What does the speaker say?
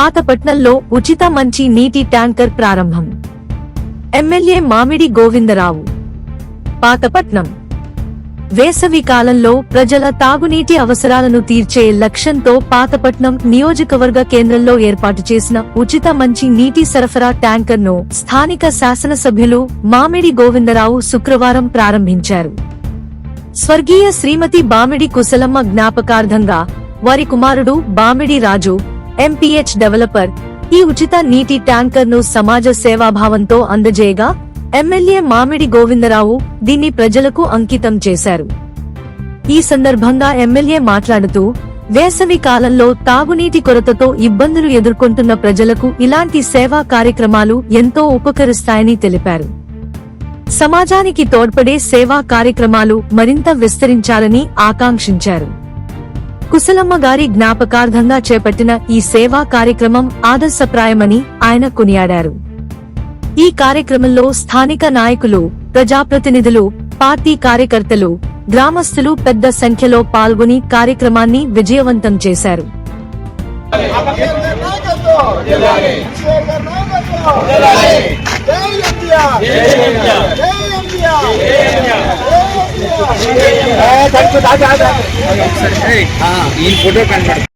పాతపట్నంలో ఉచిత మంచి నీటి ట్యాంకర్ ప్రారంభం. ఎమ్మెల్యే మామిడి గోవిందరావు. పాతపట్నం. వేసవి కాలంలో ప్రజల తాగునీటి అవసరాలను తీర్చే లక్ష్యంతో పాతపట్నం నియోజకవర్గ కేంద్రంలో ఏర్పాటు చేసిన ఉచిత మంచి నీటి సరఫరా ట్యాంకర్ను స్థానిక శాసనసభ్యులు మామిడి గోవిందరావు శుక్రవారం ప్రారంభించారు. స్వర్గీయ శ్రీమతి బామిడి కుశలమ్మ జ్ఞాపకార్థంగా వారి కుమారుడు బామిడి రాజు ఎంపీహెచ్ డెవలపర్ ఈ ఉచిత నీటి ట్యాంకర్ను సమాజ సేవాభావంతో అందజేయగా ఎమ్మెల్యే మామిడి గోవిందరావు దీన్ని ప్రజలకు అంకితం చేశారు. ఈ సందర్భంగా ఎమ్మెల్యే మాట్లాడుతూ వేసవి కాలంలో తాగునీటి కొరతతో ఇబ్బందులు ఎదుర్కొంటున్న ప్రజలకు ఇలాంటి సేవా కార్యక్రమాలు ఎంతో ఉపకరిస్తాయని తెలిపారు. సమాజానికి తోడ్పడే సేవా కార్యక్రమాలు మరింత విస్తరించాలని ఆకాంక్షించారు. కుశలమ్మ గారి జ్ఞాపకార్థంగా చేపట్టిన ఈ సేవా కార్యక్రమం ఆదర్శప్రాయమని ఆయన కొనియాడారు. ఈ కార్యక్రమంలో స్థానిక నాయకులు ప్రజాప్రతినిధులు పార్టీ కార్యకర్తలు గ్రామస్తులు పెద్ద సంఖ్యలో పాల్గొని కార్యక్రమాన్ని విజయవంతం చేశారు. हाँ इन फ़ोटो कैंड